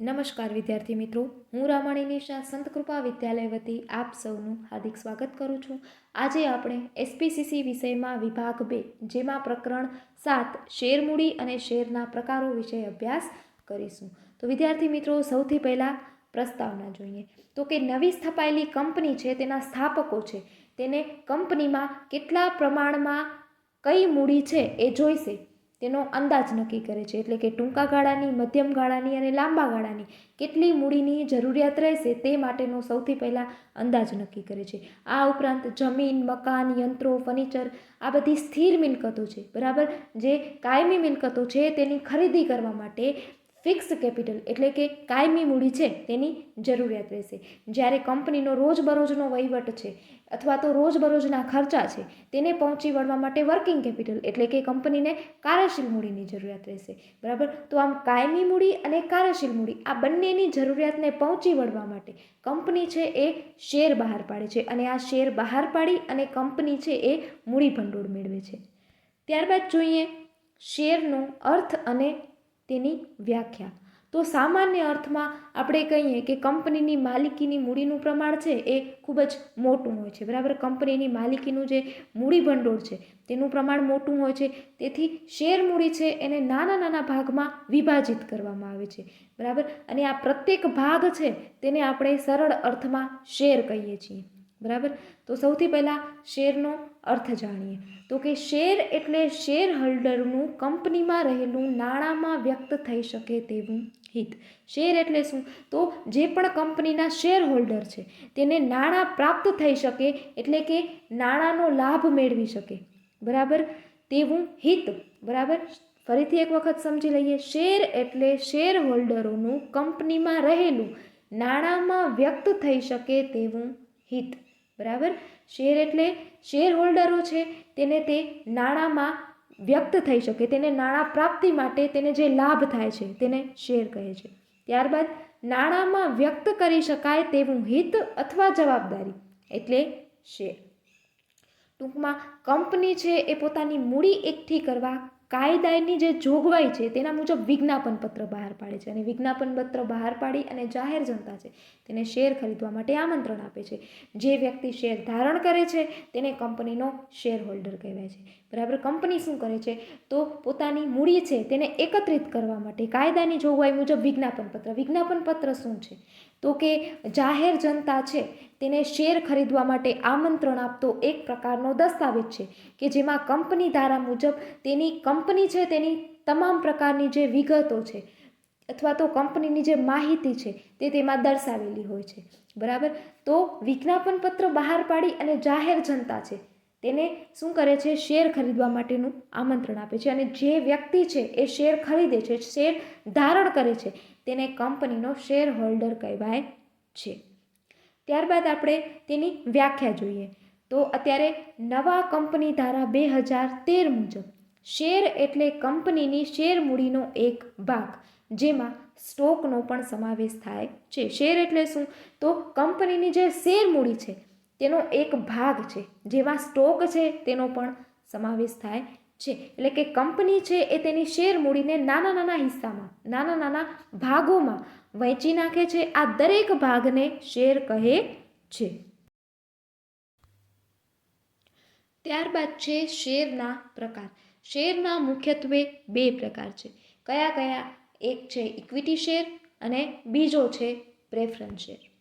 નમસ્કાર વિદ્યાર્થી મિત્રો, હું રામાણી નિશા, સંતકૃપા વિદ્યાલય વતી આપ સૌનું હાર્દિક સ્વાગત કરું છું. આજે આપણે એસપીસીસી વિષયમાં વિભાગ બે, જેમાં પ્રકરણ સાત શેરમૂડી અને શેરના પ્રકારો વિશે અભ્યાસ કરીશું. તો વિદ્યાર્થી મિત્રો, સૌથી પહેલાં પ્રસ્તાવના જોઈએ. તો કે નવી સ્થપાયેલી કંપની છે, તેના સ્થાપકો છે, તેને કંપનીમાં કેટલા પ્રમાણમાં કઈ મૂડી છે એ જોઈશે? તેનો અંદાજ નક્કી કરે છે. એટલે કે ટૂંકા ગાળાની, મધ્યમ ગાળાની અને લાંબા ગાળાની કેટલી મૂડીની જરૂરિયાત રહેશે તે માટેનો સૌથી પહેલાં અંદાજ નક્કી કરે છે. આ ઉપરાંત જમીન, મકાન, યંત્રો, ફર્નિચર આ બધી સ્થિર મિલકતો છે. બરાબર? જે કાયમી મિલકતો છે તેની ખરીદી કરવા માટે ફિક્સ કેપિટલ એટલે કે કાયમી મૂડી છે તેની જરૂરિયાત રહેશે. જ્યારે કંપનીનો રોજબરોજનો વહીવટ છે અથવા તો રોજબરોજના ખર્ચા છે તેને પહોંચી વળવા માટે વર્કિંગ કેપિટલ એટલે કે કંપનીને કાર્યશીલ મૂડીની જરૂરિયાત રહેશે. બરાબર? તો આમ કાયમી મૂડી અને કાર્યશીલ મૂડી આ બંનેની જરૂરિયાતને પહોંચી વળવા માટે કંપની છે એ શેર બહાર પાડે છે અને આ શેર બહાર પાડી અને કંપની છે એ મૂડી ભંડોળ મેળવે છે. ત્યારબાદ જોઈએ શેરનો અર્થ અને તેની વ્યાખ્યા. તો સામાન્ય અર્થમાં આપણે કહીએ કે કંપનીની માલિકીની મૂડીનું પ્રમાણ છે એ ખૂબ જ મોટું હોય છે. બરાબર? કંપનીની માલિકીનું જે મૂડી ભંડોળ છે તેનું પ્રમાણ મોટું હોય છે. તેથી શેર મૂડી છે એને નાના નાના ભાગમાં વિભાજિત કરવામાં આવે છે. બરાબર? અને આ પ્રત્યેક ભાગ છે તેને આપણે સરળ અર્થમાં શેર કહીએ છીએ. બરાબર? તો સૌથી પહેલાં શેરનો અર્થ જાણીએ. તો કે શેર એટલે શેર હોલ્ડરનું કંપનીમાં રહેલું નાણાંમાં વ્યક્ત થઈ શકે તેવું હિત. શેર એટલે શું? તો જે પણ કંપનીના શેર હોલ્ડર છે, તેને નાણાં પ્રાપ્ત થઈ શકે એટલે કે નાણાંનો લાભ મેળવી શકે. બરાબર? તેવું હિત. બરાબર? ફરીથી એક વખત સમજી લઈએ. શેર એટલે શેર હોલ્ડરોનું કંપનીમાં રહેલું નાણાંમાં વ્યક્ત થઈ શકે તેવું હિત. બરાબર? શેર એટલે શેર હોલ્ડરો છે, તેને તે નાણાંમાં વ્યક્ત થઈ શકે, તેને નાણાં પ્રાપ્તિ માટે તેને જે લાભ થાય છે, તેને શેર કહે છે. ત્યારબાદ, નાણાંમાં વ્યક્ત કરી શકાય તેવું હિત અથવા જવાબદારી, એટલે શેર. ટૂંકમાં, કંપની છે એ પોતાની મૂડી એકઠી કરવા કાયદાની જે જોગવાઈ છે, તેના મુજબ વિજ્ઞાપન પત્ર બહાર પાડે છે અને વિજ્ઞાપન પત્ર બહાર પાડી અને જાહેર જનતા છે, તેને શેર ખરીદવા માટે આમંત્રણ આપે છે. જે વ્યક્તિ શેર ધારણ કરે છે, તેને કંપનીનો શેર હોલ્ડર કહેવાય છે. બરાબર? કંપની શું કરે છે? તો પોતાની મૂડી છે, તેને એકત્રિત કરવા માટે કાયદાની જોગવાઈ મુજબ વિજ્ઞાપન પત્ર વિજ્ઞાપન પત્ર શું છે? તો કે જાહેર જનતા છે, તેને શેર ખરીદવા માટે આમંત્રણ આપતો એક પ્રકારનો દસ્તાવેજ છે, કે જેમાં કંપની ધારા મુજબ તેની કંપની છે તેની તમામ પ્રકારની જે વિગતો છે, અથવા તો કંપનીની જે માહિતી છે તે તેમાં દર્શાવેલી હોય છે. બરાબર? તો વિજ્ઞાપન પત્ર બહાર પાડી અને જાહેર જનતા છે તેને શું કરે છે? શેર ખરીદવા માટેનું આમંત્રણ આપે છે અને જે વ્યક્તિ છે એ શેર ખરીદે છે, શેર ધારણ કરે છે, તેને કંપનીનો શેર હોલ્ડર કહેવાય છે. ત્યારબાદ આપણે તેની વ્યાખ્યા જોઈએ. તો અત્યારે નવા કંપની ધારા બે હજાર તેર મુજબ, શેર એટલે કંપનીની શેર મૂડીનો એક ભાગ, જેમાં સ્ટોકનો પણ સમાવેશ થાય છે. શેર એટલે શું? તો કંપનીની જે શેર મૂડી છે તેનો એક ભાગ છે. જેમાં સ્ટોક છે તેનો પણ સમાવેશ થાય છે. એટલે કે કંપની છે એ તેની શેર મૂડીને નાના નાના હિસ્સામાં, નાના નાના ભાગોમાં વહેંચી નાખે છે. આ દરેક ભાગને શેર કહે છે. ત્યારબાદ છે શેરના પ્રકાર. શેરના મુખ્યત્વે બે પ્રકાર છે. કયા કયા? એક છે ઇક્વિટી શેર અને બીજો છે પ્રેફરન્સ શેર.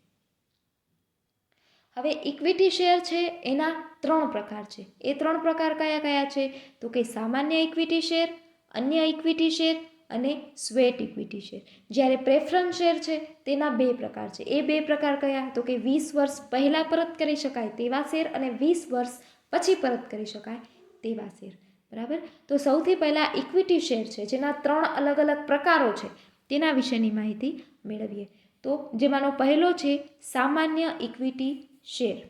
હવે ઇક્વિટી શેર છે, એના ત્રણ પ્રકાર છે. એ ત્રણ પ્રકાર કયા કયા છે? તો કે સામાન્ય ઇક્વિટી શેર અન્ય ઇક્વિટી શેર અને સ્વેટ ઇક્વિટી શેર જ્યારે પ્રેફરન્સ શેર છે, તેના બે પ્રકાર છે. એ બે પ્રકાર કયા? તો કે વીસ વર્ષ પહેલાં પરત કરી શકાય તેવા શેર અને વીસ વર્ષ પછી પરત કરી શકાય તેવા શેર બરાબર? તો સૌથી પહેલાં ઇક્વિટી શેર છે, જેના ત્રણ અલગ અલગ પ્રકારો છે, તેના વિશેની માહિતી મેળવીએ. તો જેમાંનો પહેલો છે, સામાન્ય ઇક્વિટી શેર.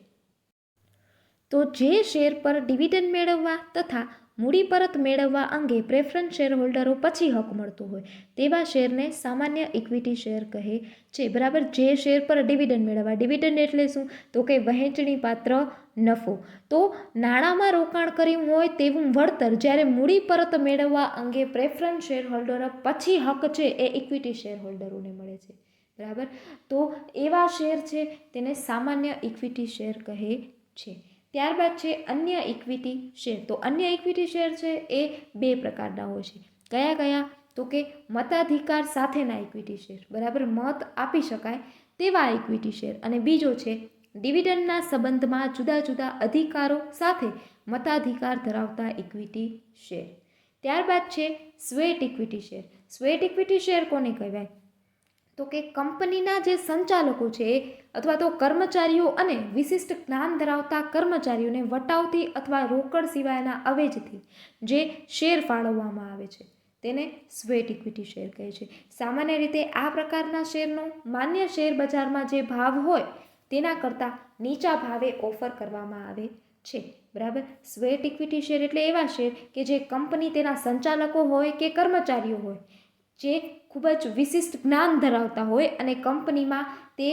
તો જે શેર પર ડિવિડન્ડ મેળવવા તથા મૂડી પરત મેળવવા અંગે પ્રેફરન્સ શેર હોલ્ડરો પછી હક મળતો હોય તેવા શેરને સામાન્ય ઇક્વિટી શેર કહે છે. બરાબર? જે શેર પર ડિવિડન્ડ મેળવવા. ડિવિડન્ડ એટલે શું? તો કે વહેંચણી પાત્ર નફો. તો નાણાંમાં રોકાણ કર્યું હોય તેવું વળતર જ્યારે મૂડી પરત મેળવવા અંગે પ્રેફરન્સ શેર હોલ્ડરો પછી હક છે એ ઇક્વિટી શેર હોલ્ડરોને મળે છે. બરાબર? તો એવા શેર છે, તેને સામાન્ય ઇક્વિટી શેર કહે છે. ત્યારબાદ છે અન્ય ઇક્વિટી શેર. તો અન્ય ઇક્વિટી શેર છે એ બે પ્રકારના હોય છે. કયા કયા? તો કે મતાધિકાર સાથેના ઇક્વિટી શેર. બરાબર? મત આપી શકાય તેવા ઇક્વિટી શેર. અને બીજો છે ડિવિડન્ડના સંબંધમાં જુદા જુદા અધિકારો સાથે મતાધિકાર ધરાવતા ઇક્વિટી શેર. ત્યારબાદ છે sweat equity share. Sweat equity share કોને કહેવાય? તો કે કંપનીના જે સંચાલકો છે અથવા તો કર્મચારીઓ અને વિશિષ્ટ જ્ઞાન ધરાવતા કર્મચારીઓને વટાવથી અથવા રોકડ સિવાયના અવેજથી જે શેર ફાળવવામાં આવે છે, તેને સ્વેટ ઇક્વિટી શેર કહે છે. સામાન્ય રીતે આ પ્રકારના શેરનો માન્ય શેર બજારમાં જે ભાવ હોય તેના કરતાં નીચા ભાવે ઓફર કરવામાં આવે છે. બરાબર? સ્વેટ ઇક્વિટી શેર એટલે એવા શેર કે જે કંપની તેના સંચાલકો હોય કે કર્મચારીઓ હોય જે ખૂબ જ વિશિષ્ટ જ્ઞાન ધરાવતા હોય અને કંપનીમાં તે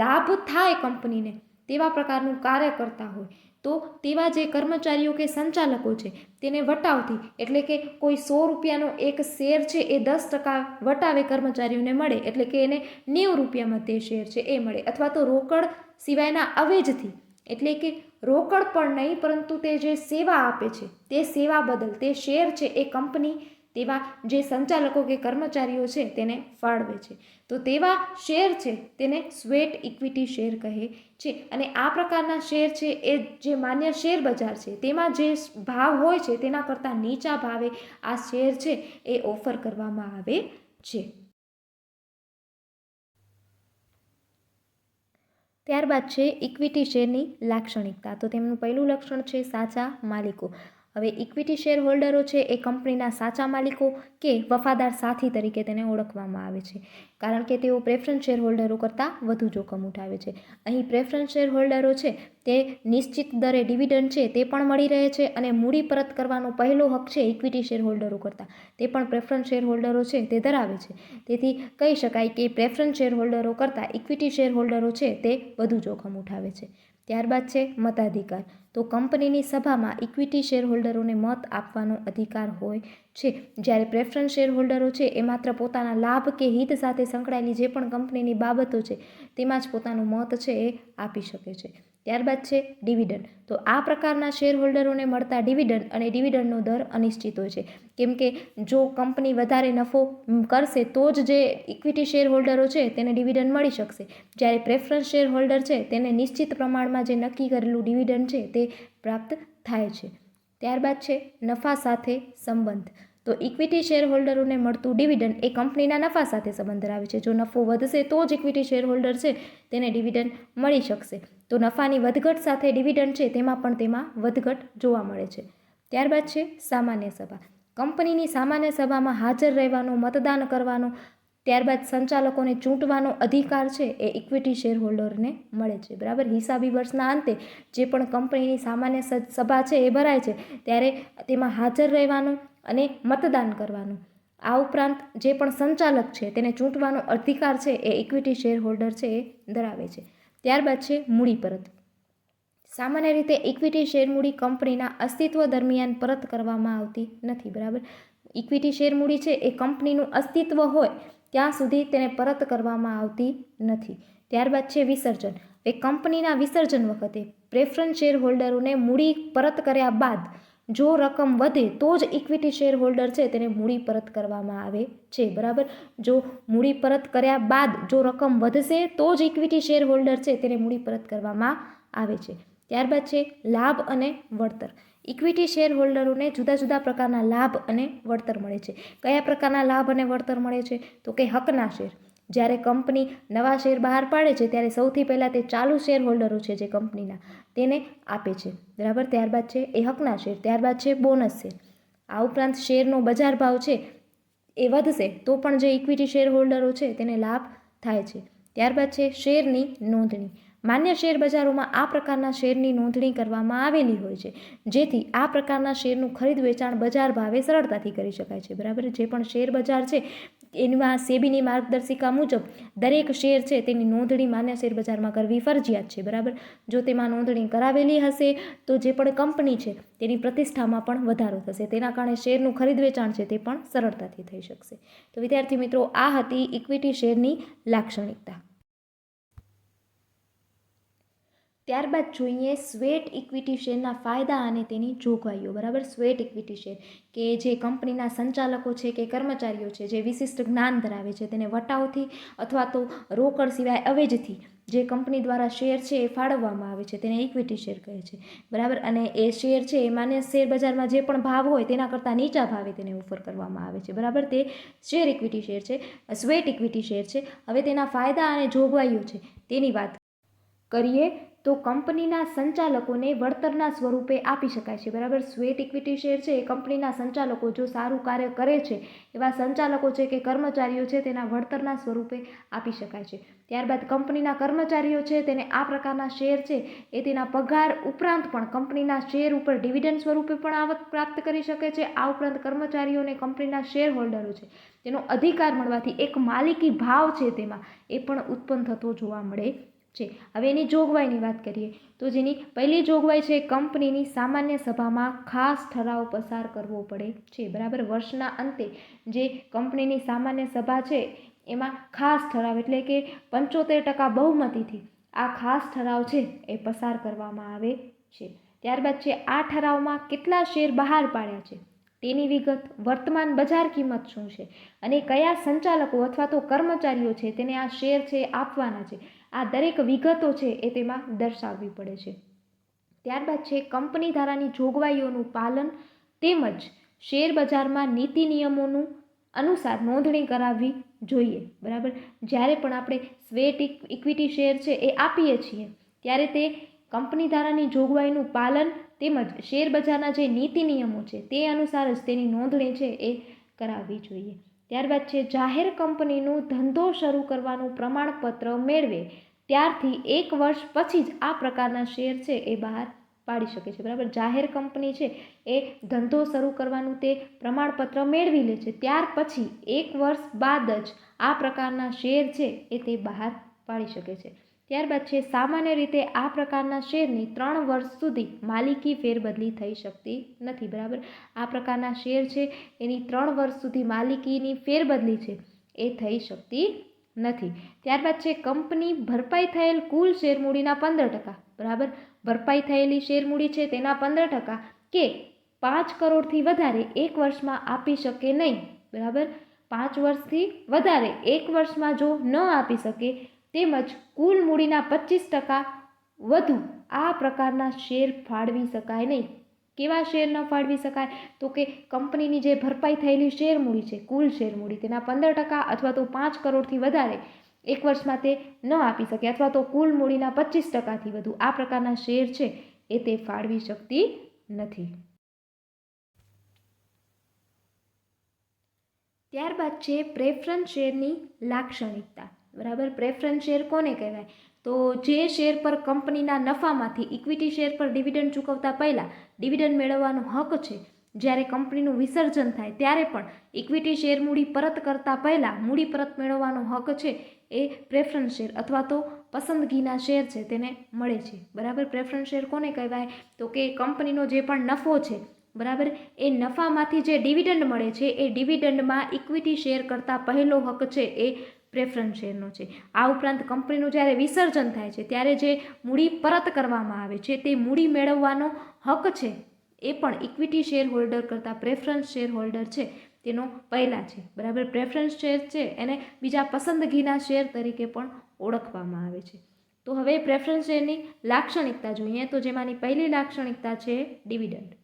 લાભ થાય કંપનીને તેવા પ્રકારનું કાર્ય કરતા હોય. તો તેવા જે કર્મચારીઓ કે સંચાલકો છે, તેને વટાવથી, એટલે કે કોઈ સો રૂપિયાનો એક શેર છે એ દસ ટકા વટાવે કર્મચારીઓને મળે, એટલે કે એને નેવું રૂપિયામાં તે શેર છે એ મળે. અથવા તો રોકડ સિવાયના અવેજથી, એટલે કે રોકડ પણ નહીં, પરંતુ તે જે સેવા આપે છે, તે સેવા બદલ, તે શેર છે એ કંપની તેવા જે સંચાલકો કે કર્મચારીઓ છે તેને ફાળવે છે. તો તેવા શેર છે તેને સ્વેટ ઇક્વિટી શેર કહે છે. અને આ પ્રકારના શેર છે એ જે માન્ય શેર બજાર છે તેમાં જે ભાવ હોય છે તેના કરતાં નીચા ભાવે આ શેર છે એ ઓફર કરવામાં આવે છે. ત્યારબાદ છે ઇક્વિટી શેરની લાક્ષણિકતા. તો તેમનું પહેલું લક્ષણ છે સાચા માલિકો. હવે ઇક્વિટી શેર હોલ્ડરો છે એ કંપનીના સાચા માલિકો કે વફાદાર સાથી તરીકે તેને ઓળખવામાં આવે છે. કારણ કે તેઓ પ્રેફરન્સ શેર હોલ્ડરો કરતાં વધુ જોખમ ઉઠાવે છે. અહીં પ્રેફરન્સ શેર હોલ્ડરો છે તે નિશ્ચિત દરે ડિવિડન્ડ છે તે પણ મળી રહે છે અને મૂડી પરત કરવાનો પહેલો હક છે ઇક્વિટી શેર હોલ્ડરો કરતાં. તે પણ પ્રેફરન્સ શેર હોલ્ડરો છે તે ધરાવે છે. તેથી કહી શકાય કે પ્રેફરન્સ શેર હોલ્ડરો કરતાં ઇક્વિટી શેર હોલ્ડરો છે તે વધુ જોખમ ઉઠાવે છે. ત્યારબાદ છે મતાધિકાર. તો કંપનીની સભામાં ઇક્વિટી શેર હોલ્ડરોને મત આપવાનો અધિકાર હોય છે. જ્યારે પ્રેફરન્સ શેર હોલ્ડરો છે, એ માત્ર પોતાના લાભ કે હિત સાથે સંકળાયેલી જે પણ કંપનીની બાબતો છે, તેમાં જ પોતાનો મત છે એ આપી શકે છે. ત્યારબાદ છે ડિવિડન્ડ. તો આ પ્રકારના શેર હોલ્ડરોને મળતા ડિવિડન્ડ અને ડિવિડન્ડનો દર અનિશ્ચિત હોય છે. કેમ કે જો કંપની વધારે નફો કરશે તો જ જે ઇક્વિટી શેર હોલ્ડરો છે તેને ડિવિડન્ડ મળી શકશે. જ્યારે પ્રેફરન્સ શેર હોલ્ડર છે તેને નિશ્ચિત પ્રમાણમાં જે નક્કી કરેલું ડિવિડન્ડ છે તે પ્રાપ્ત થાય છે. ત્યારબાદ છે નફા સાથે સંબંધ. તો ઇક્વિટી શેર હોલ્ડરોને મળતું ડિવિડન્ડ એ કંપનીના નફા સાથે સંબંધ ધરાવે છે. જો નફો વધશે તો જ ઇક્વિટી શેર હોલ્ડર છે, તેને ડિવિડન્ડ મળી શકશે. તો નફાની વધઘટ સાથે ડિવિડન્ડ છે, તેમાં પણ તેમાં વધઘટ જોવા મળે છે. ત્યારબાદ છે સામાન્ય સભા. કંપનીની સામાન્ય સભામાં હાજર રહેવાનો, મતદાન કરવાનો, ત્યારબાદ સંચાલકોને ચૂંટવાનો અધિકાર છે, એ ઇક્વિટી શેર હોલ્ડરને મળે છે. બરાબર? હિસાબી વર્ષના અંતે જે પણ કંપનીની સામાન્ય સભા છે, એ ભરાય છે. ત્યારે તેમાં હાજર રહેવાનું અને મતદાન કરવાનું. આ ઉપરાંત જે પણ સંચાલક છે તેને ચૂંટવાનો અધિકાર છે એ ઇક્વિટી શેર હોલ્ડર છે એ ધરાવે છે. ત્યારબાદ છે મૂડી પરત. સામાન્ય રીતે ઇક્વિટી શેર મૂડી કંપનીના અસ્તિત્વ દરમિયાન પરત કરવામાં આવતી નથી, બરાબર? ઇક્વિટી શેર મૂડી છે એ કંપનીનું અસ્તિત્વ હોય ત્યાં સુધી તેને પરત કરવામાં આવતી નથી. ત્યારબાદ છે વિસર્જન. એ કંપનીના વિસર્જન વખતે પ્રેફરન્સ શેર હોલ્ડરોને મૂડી પરત કર્યા બાદ જો રકમ વધે તો જ ઇક્વિટી શેર હોલ્ડર છે તેને મૂડી પરત કરવામાં આવે છે, બરાબર? જો મૂડી પરત કર્યા બાદ જો રકમ વધશે તો જ ઇક્વિટી શેર હોલ્ડર છે તેને મૂડી પરત કરવામાં આવે છે. ત્યારબાદ છે લાભ અને વળતર. ઇક્વિટી શેર હોલ્ડરોને જુદા જુદા પ્રકારના લાભ અને વળતર મળે છે. કયા પ્રકારના લાભ અને વળતર મળે છે? તો કે હકના શેર. જ્યારે કંપની નવા શેર બહાર પાડે છે, ત્યારે સૌથી પહેલાં તે ચાલુ શેર હોલ્ડરો છે જે કંપનીના, તેને આપે છે. બરાબર? ત્યારબાદ છે એ હકના શેર, ત્યારબાદ છે બોનસ શેર. આ ઉપરાંત શેરનો બજાર ભાવ છે એ વધશે, તો પણ જે ઇક્વિટી શેર હોલ્ડરો છે તેને લાભ થાય છે. ત્યારબાદ છે શેરની નોંધણી. માન્ય શેર બજારોમાં આ પ્રકારના શેરની નોંધણી કરવામાં આવેલી હોય છે, જેથી આ પ્રકારના શેરનું ખરીદ વેચાણ બજાર ભાવે સરળતાથી કરી શકાય છે. બરાબર? જે પણ શેર બજાર છે એમાં સેબીની માર્ગદર્શિકા મુજબ દરેક શેર છે તેની નોંધણી માન્ય શેર બજારમાં કરવી ફરજિયાત છે, બરાબર? જો તેમાં નોંધણી કરાવેલી હશે, તો જે પણ કંપની છે તેની પ્રતિષ્ઠામાં પણ વધારો થશે. તેના કારણે શેરનું ખરીદ વેચાણ છે તે પણ સરળતાથી થઈ શકશે. તો વિદ્યાર્થી મિત્રો, આ હતી ઇક્વિટી શેરની લાક્ષણિકતા. ત્યારબાદ જોઈએ સ્વેટ ઇક્વિટી શેરના ફાયદા અને તેની જોગવાઈઓ. બરાબર? સ્વેટ ઇક્વિટી શેર કે જે કંપનીના સંચાલકો છે કે કર્મચારીઓ છે જે વિશિષ્ટ જ્ઞાન ધરાવે છે તેને વટાવથી અથવા તો રોકડ સિવાય અવેજથી જે કંપની દ્વારા શેર છે એ ફાળવવામાં આવે છે તેને ઇક્વિટી શેર કહે છે. બરાબર? અને એ શેર છે એ માન્ય શેર બજારમાં જે પણ ભાવ હોય તેના કરતાં નીચા ભાવે તેને ઓફર કરવામાં આવે છે. બરાબર? તે શેર ઇક્વિટી શેર છે, સ્વેટ ઇક્વિટી શેર છે. હવે તેના ફાયદા અને જોગવાઈઓ છે. તેની વાત કરીએ તો કંપનીના સંચાલકોને વળતરના સ્વરૂપે આપી શકાય છે. બરાબર? સ્વેટ ઇક્વિટી શેર છે, એ કંપનીના સંચાલકો જો સારું કાર્ય કરે છે, એવા સંચાલકો છે કે કર્મચારીઓ છે, તેના વળતરના સ્વરૂપે આપી શકાય છે. ત્યારબાદ કંપનીના કર્મચારીઓ છે, તેને આ પ્રકારના શેર છે, એ તેના પગાર ઉપરાંત પણ કંપનીના શેર ઉપર ડિવિડન્ડ સ્વરૂપે પણ આવક પ્રાપ્ત કરી શકે છે. આ ઉપરાંત કર્મચારીઓને કંપનીના શેર હોલ્ડરો છે. તેનો અધિકાર મળવાથી એક માલિકી ભાવ છે તેમાં, એ પણ ઉત્પન્ન થતો જોવા મળે છે. હવે એની જોગવાઈની વાત કરીએ તો જેની પહેલી જોગવાઈ છે કંપનીની સામાન્ય સભામાં ખાસ ઠરાવ પસાર કરવો પડે છે. બરાબર, વર્ષના અંતે જે કંપનીની સામાન્ય સભા છે એમાં ખાસ ઠરાવ એટલે કે પંચોતેર ટકા બહુમતીથી આ ખાસ ઠરાવ છે એ પસાર કરવામાં આવે છે. ત્યારબાદ છે આ ઠરાવમાં કેટલા શેર બહાર પાડ્યા છે? તેની વિગત, વર્તમાન બજાર કિંમત શું છે? અને કયા સંચાલકો અથવા તો કર્મચારીઓ છે તેને આ શેર છે આપવાના છે? આ દરેક વિગતો છે એ તેમાં દર્શાવવી પડે છે. ત્યારબાદ છે કંપની ધારાની જોગવાઈઓનું પાલન તેમજ શેર બજારમાં નીતિ નિયમોનું અનુસાર નોંધણી કરાવવી જોઈએ. બરાબર? જ્યારે પણ આપણે સ્વેટ ઇક્વિટી શેર છે એ આપીએ છીએ, ત્યારે તે કંપની ધારાની જોગવાઈનું પાલન તેમજ શેરબજારના જે નીતિ નિયમો છે તે અનુસાર જ તેની નોંધણી છે એ કરાવવી જોઈએ. ત્યારબાદ છે, જાહેર કંપનીનું ધંધો શરૂ કરવાનું પ્રમાણપત્ર મેળવે. ત્યારથી એક વર્ષ પછી જ આ પ્રકારના શેર છે એ બહાર પાડી શકે છે. બરાબર? જાહેર કંપની છે એ ધંધો શરૂ કરવાનું તે પ્રમાણપત્ર મેળવી લે છે. ત્યાર પછી એક વર્ષ બાદ જ આ પ્રકારના શેર છે એ તે બહાર પાડી શકે છે. ત્યારબાદ છે, સામાન્ય રીતે આ પ્રકારના શેરની ત્રણ વર્ષ સુધી માલિકી ફેરબદલી થઈ શકતી નથી, બરાબર? આ પ્રકારના શેર છે, એની ત્રણ વર્ષ સુધી માલિકીની ફેરબદલી છે, એ થઈ શકતી નથી. ત્યારબાદ છે, કંપની ભરપાઈ થયેલ કુલ શેરમૂડીના પંદર ટકા, બરાબર? ભરપાઈ થયેલી શેરમૂડી છે, તેના પંદર ટકા કે પાંચ કરોડથી વધારે એક વર્ષમાં આપી શકે નહીં, બરાબર? પાંચ વર્ષથી વધારે એક વર્ષમાં જો ન આપી શકે તેમજ કુલ મૂડીના પચીસ ટકા વધુ આ પ્રકારના શેર ફાળવી શકાય નહીં. કેવા શેર ન ફાળવી શકાય? તો કે કંપનીની જે ભરપાઈ થયેલી શેર મૂડી છે, કુલ શેર મૂડી, તેના પંદર ટકા અથવા તો પાંચ કરોડથી વધારે એક વર્ષમાં તે ન આપી શકે અથવા તો કુલ મૂડીના પચીસ ટકાથી વધુ આ પ્રકારના શેર છે એ તે ફાળવી શકતી નથી. ત્યારબાદ છે પ્રેફરન્સ શેરની લાક્ષણિકતા. બરાબર? પ્રેફરન્સ શેર કોને કહેવાય? તો જે શેર પર કંપનીના નફામાંથી ઇક્વિટી શેર પર ડિવિડન્ડ ચૂકવતા પહેલાં ડિવિડન્ડ મેળવવાનો હક છે. જ્યારે કંપનીનું વિસર્જન થાય ત્યારે પણ ઇક્વિટી શેર મૂડી પરત કરતાં પહેલાં મૂડી પરત મેળવવાનો હક છે એ પ્રેફરન્સ શેર અથવા તો પસંદગીના શેર છે તેને મળે છે. બરાબર? પ્રેફરન્સ શેર કોને કહેવાય? તો કે કંપનીનો જે પણ નફો છે, બરાબર? એ નફામાંથી જે ડિવિડન્ડ મળે છે, એ ડિવિડન્ડમાં ઇક્વિટી શેર કરતાં પહેલો હક છે એ પ્રેફરન્સ શેરનો છે. આ ઉપરાંત કંપનીનું જ્યારે વિસર્જન થાય છે, ત્યારે જે મૂડી પરત કરવામાં આવે છે, તે મૂડી મેળવવાનો હક છે, એ પણ ઇક્વિટી શેર હોલ્ડર કરતાં પ્રેફરન્સ શેર હોલ્ડર છે, તેનો પહેલાં છે. બરાબર? પ્રેફરન્સ શેર છે, એને બીજા પસંદગીના શેર તરીકે પણ ઓળખવામાં આવે છે. તો હવે પ્રેફરન્સ શેરની લાક્ષણિકતા જોઈએ. તો જેમાંની પહેલી લાક્ષણિકતા છે ડિવિડન્ડ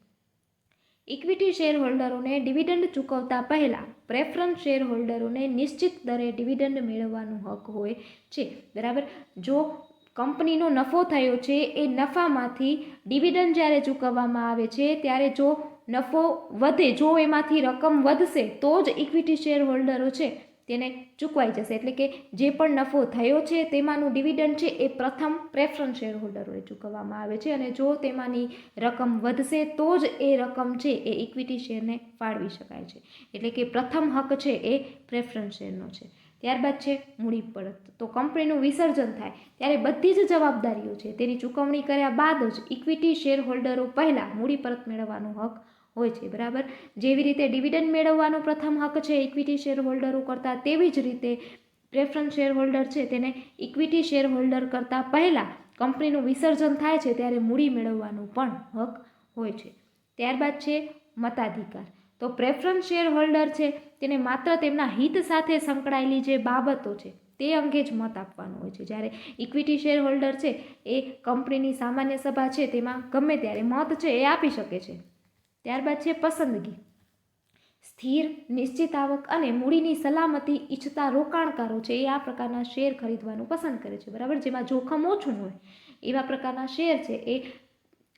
ઇક્વિટી શેર હોલ્ડરોને ડિવિડન્ડ ચૂકવતા પહેલાં પ્રેફરન્સ શેર હોલ્ડરોને નિશ્ચિત દરે ડિવિડન્ડ મેળવવાનો હક હોય છે. બરાબર? જો કંપનીનો નફો થયો છે, એ નફામાંથી ડિવિડન્ડ જ્યારે ચૂકવવામાં આવે છે, ત્યારે જો નફો વધે, જો એમાંથી રકમ વધશે, તો જ ઇક્વિટી શેર હોલ્ડરો છે. તેને ચૂકવાઈ જશે. એટલે કે જે પણ નફો થયો છે તેમાંનું ડિવિડન્ડ છે એ પ્રથમ પ્રેફરન્સ શેર હોલ્ડરોએ ચૂકવવામાં આવે છે. અને જો તેમાંની રકમ વધશે તો જ એ રકમ છે એ ઇક્વિટી શેરને ફાળવી શકાય છે. એટલે કે પ્રથમ હક છે એ પ્રેફરન્સ શેરનો છે. ત્યારબાદ છે મૂડી પરત. તો કંપનીનું વિસર્જન થાય ત્યારે બધી જ જવાબદારીઓ છે. તેની ચૂકવણી કર્યા બાદ જ ઇક્વિટી શેર હોલ્ડરો પહેલાં મૂડી પરત મેળવવાનો હક હોય છે, બરાબર? જેવી રીતે ડિવિડન્ડ મેળવવાનો પ્રથમ હક છે ઇક્વિટી શેર હોલ્ડરો કરતાં, તેવી જ રીતે પ્રેફરન્સ શેર હોલ્ડર છે તેને ઇક્વિટી શેર હોલ્ડર કરતાં પહેલાં કંપનીનું વિસર્જન થાય છે ત્યારે મૂડી મેળવવાનો પણ હક હોય છે. ત્યારબાદ છે મતાધિકાર. તો પ્રેફરન્સ શેર હોલ્ડર છે તેને માત્ર તેમના હિત સાથે સંકળાયેલી જે બાબતો છે તે અંગે જ મત આપવાનો હોય છે. જ્યારે ઇક્વિટી શેર હોલ્ડર છે એ કંપનીની સામાન્ય સભા છે તેમાં ગમે ત્યારે મત છે એ આપી શકે છે. ત્યારબાદ છે પસંદગી. સ્થિર, નિશ્ચિત આવક અને મૂડીની સલામતી ઈચ્છતા રોકાણકારો છે એ આ પ્રકારના શેર ખરીદવાનું પસંદ કરે છે. બરાબર? જેમાં જોખમ ઓછું હોય એવા પ્રકારના શેર છે એ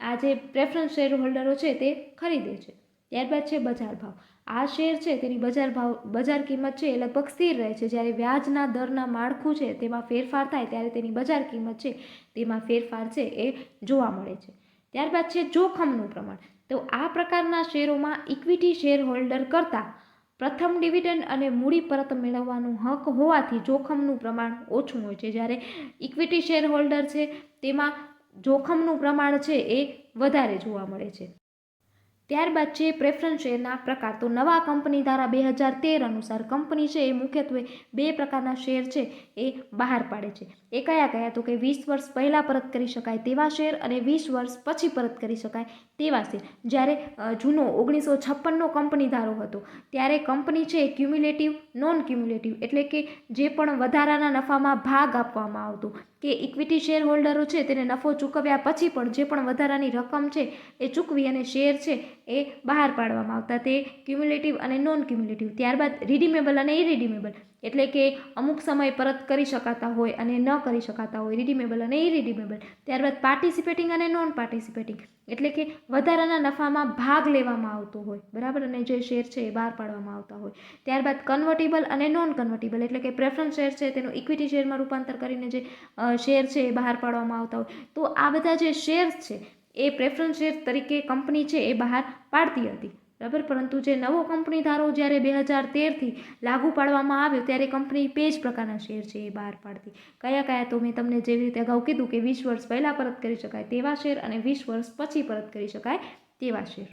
આ જે પ્રેફરન્સ શેર હોલ્ડરો છે તે ખરીદે છે. ત્યારબાદ છે બજાર ભાવ. આ શેર છે તેની બજાર ભાવ, બજાર કિંમત છે એ લગભગ સ્થિર રહે છે. જ્યારે વ્યાજના દરના માળખું છે તેમાં ફેરફાર થાય ત્યારે તેની બજાર કિંમત છે તેમાં ફેરફાર છે એ જોવા મળે છે. ત્યારબાદ છે જોખમનું પ્રમાણ. તો આ પ્રકારના શેરોમાં ઇક્વિટી શેર હોલ્ડર કરતાં પ્રથમ ડિવિડન્ડ અને મૂડી પરત મેળવવાનું હક હોવાથી જોખમનું પ્રમાણ ઓછું હોય છે. જ્યારે ઇક્વિટી શેર હોલ્ડર છે, તેમાં જોખમનું પ્રમાણ છે એ વધારે જોવા મળે છે. ત્યારબાદ છે પ્રેફરન્સ શેરના પ્રકાર. તો નવા કંપની ધારા બે હજાર તેર અનુસાર કંપની છે એ મુખ્યત્વે બે પ્રકારના શેર છે એ બહાર પાડે છે. એ કયા કયા? તો કે વીસ વર્ષ પહેલાં પરત કરી શકાય તેવા શેર અને વીસ વર્ષ પછી પરત કરી શકાય તેવા શેર. જ્યારે જૂનો ઓગણીસો છપ્પનનો કંપની ધારો હતો, ત્યારે કંપની છે ક્યુમ્યુલેટિવ, નોન ક્યુમ્યુલેટિવ એટલે કે જે પણ વધારાના નફામાં ભાગ આપવામાં આવતો. કે ઇક્વિટી શેર હોલ્ડરો છે તેને નફો ચૂકવ્યા પછી પણ જે પણ વધારાની રકમ છે એ ચૂકવી અને શેર છે એ બહાર પાડવામાં આવતા. તે ક્યુમ્યુલેટિવ અને નોન ક્યુમ્યુલેટિવ ત્યારબાદ રિડીમેબલ અને ઇરિડીમેબલ એટલે કે અમુક સમય પરત કરી શકાતા હોય અને ન કરી શકાતા હોય રિડીમેબલ અને ઇરિડીમેબલ ત્યારબાદ પાર્ટિસિપેટિંગ અને નોન પાર્ટિસિપેટિંગ એટલે કે વધારાના નફામાં ભાગ લેવામાં આવતો હોય, બરાબર? અને જે શેર છે એ બહાર પાડવામાં આવતા હોય. ત્યારબાદ કન્વર્ટેબલ અને નોન કન્વર્ટેબલ એટલે કે પ્રેફરન્સ શેર છે, તેનું ઇક્વિટી શેરમાં રૂપાંતર કરીને જે શેર છે એ બહાર પાડવામાં આવતા હોય. તો આ બધા જે શેર્સ છે, એ પ્રેફરન્સ શેર તરીકે કંપની છે એ બહાર પાડતી હતી. બરાબર? પરંતુ જે નવો કંપની ધારો જ્યારે બે હજાર તેરથી લાગુ પાડવામાં આવ્યો, ત્યારે કંપની બે જ પ્રકારના શેર છે એ બહાર પાડતી. કયા કયા? તો મેં તમને જેવી રીતે અગાઉ કીધું કે વીસ વર્ષ પહેલાં પરત કરી શકાય તેવા શેર અને વીસ વર્ષ પછી પરત કરી શકાય તેવા શેર.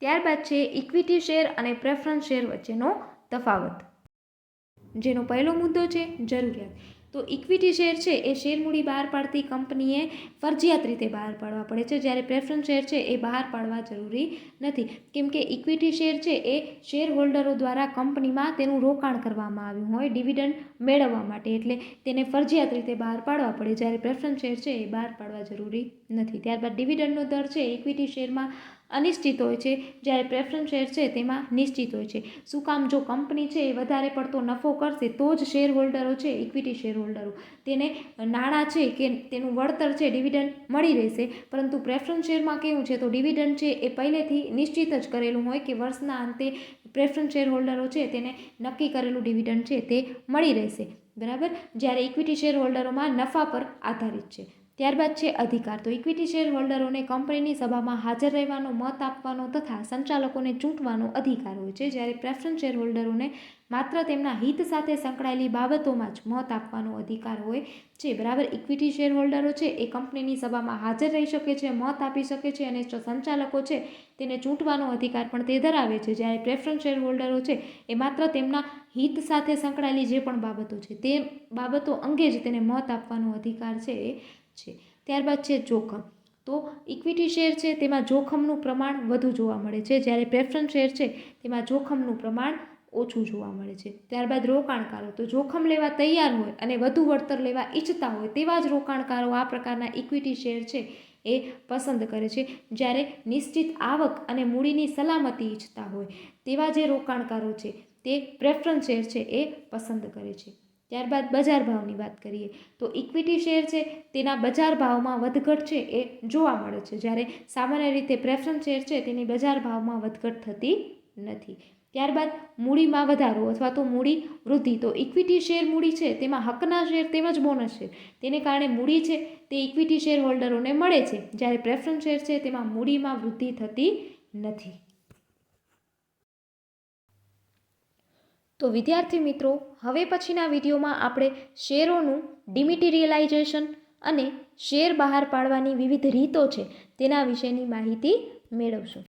ત્યારબાદ છે ઇક્વિટી શેર અને પ્રેફરન્સ શેર વચ્ચેનો તફાવત. જેનો પહેલો મુદ્દો છે, જરૂરિયાત. તો ઇક્વિટી શેર છે એ શેર મૂડી બહાર પાડતી કંપનીએ ફરજિયાત રીતે બહાર પાડવા પડે છે. જ્યારે પ્રેફરન્સ શેર છે એ બહાર પાડવા જરૂરી નથી. કેમ કે ઇક્વિટી શેર છે એ શેર હોલ્ડરો દ્વારા કંપનીમાં તેનું રોકાણ કરવામાં આવ્યું હોય ડિવિડન્ડ મેળવવા માટે. એટલે તેને ફરજિયાત રીતે બહાર પાડવા પડે. જ્યારે પ્રેફરન્સ શેર છે એ બહાર પાડવા જરૂરી નથી. ત્યારબાદ ડિવિડન્ડનો દર છે ઇક્વિટી શેરમાં અનિશ્ચિત હોય છે. જ્યારે પ્રેફરન્સ શેર છે તેમાં નિશ્ચિત હોય છે. શું કામ જો કંપની છે એ વધારે પડતો નફો કરશે તો જ શેર હોલ્ડરો છે ઇક્વિટી શેર હોલ્ડરો તેને નાણાં છે કે તેનું વળતર છે ડિવિડન્ડ મળી રહેશે. પરંતુ પ્રેફરન્સ શેરમાં કેવું છે તો ડિવિડન્ડ છે એ પહેલેથી નિશ્ચિત જ કરેલું હોય કે વર્ષના અંતે પ્રેફરન્સ શેર હોલ્ડરો છે તેને નક્કી કરેલું ડિવિડન્ડ છે તે મળી રહેશે. બરાબર? જ્યારે ઇક્વિટી શેર હોલ્ડરોમાં નફા પર આધારિત છે. ત્યારબાદ છે અધિકાર. તો ઇક્વિટી શેર હોલ્ડરોને કંપનીની સભામાં હાજર રહેવાનો, મત આપવાનો તથા સંચાલકોને ચૂંટવાનો અધિકાર હોય છે. જ્યારે પ્રેફરન્સ શેર હોલ્ડરોને માત્ર તેમના હિત સાથે સંકળાયેલી બાબતોમાં જ મત આપવાનો અધિકાર હોય છે. બરાબર ઇક્વિટી શેર હોલ્ડરો છે એ કંપનીની સભામાં હાજર રહી શકે છે, મત આપી શકે છે અને સંચાલકો છે તેને ચૂંટવાનો અધિકાર પણ તે ધરાવે છે. જ્યારે પ્રેફરન્સ શેર હોલ્ડરો છે એ માત્ર તેમના હિત સાથે સંકળાયેલી જે પણ બાબતો છે, તે બાબતો અંગે જ તેને મત આપવાનો અધિકાર છે. એ છે. ત્યારબાદ છે જોખમ. તો ઇક્વિટી શેર છે તેમાં જોખમનું પ્રમાણ વધુ જોવા મળે છે. જ્યારે પ્રેફરન્સ શેર છે તેમાં જોખમનું પ્રમાણ ઓછું જોવા મળે છે. ત્યારબાદ રોકાણકારો. તો જોખમ લેવા તૈયાર હોય અને વધુ વળતર લેવા ઈચ્છતા હોય તેવા જ રોકાણકારો આ પ્રકારના ઇક્વિટી શેર છે એ પસંદ કરે છે. જ્યારે નિશ્ચિત આવક અને મૂડીની સલામતી ઈચ્છતા હોય તેવા જે રોકાણકારો છે તે પ્રેફરન્સ શેર છે એ પસંદ કરે છે. ત્યારબાદ બજાર ભાવની વાત કરીએ, તો ઇક્વિટી શેર છે, તેના બજાર ભાવમાં વધઘટ છે એ જોવા મળે છે. જ્યારે સામાન્ય રીતે પ્રેફરન્સ શેર છે, તેની બજાર ભાવમાં વધઘટ થતી નથી. ત્યારબાદ મૂડીમાં વધારો અથવા તો મૂડી વૃદ્ધિ, તો ઇક્વિટી શેર મૂડી છે, તેમાં હકના શેર તેમજ બોનસ શેર તેને કારણે મૂડી છે, તે ઇક્વિટી શેર હોલ્ડરોને મળે છે. જ્યારે પ્રેફરન્સ શેર છે, તેમાં મૂડીમાં વૃદ્ધિ થતી નથી. તો વિદ્યાર્થી મિત્રો, હવે પછીના વિડીયોમાં આપણે શેરોનું ડિમિટીરિયલાઇઝેશન અને શેર બહાર પાડવાની વિવિધ રીતો છે તેના વિશેની માહિતી મેળવશું.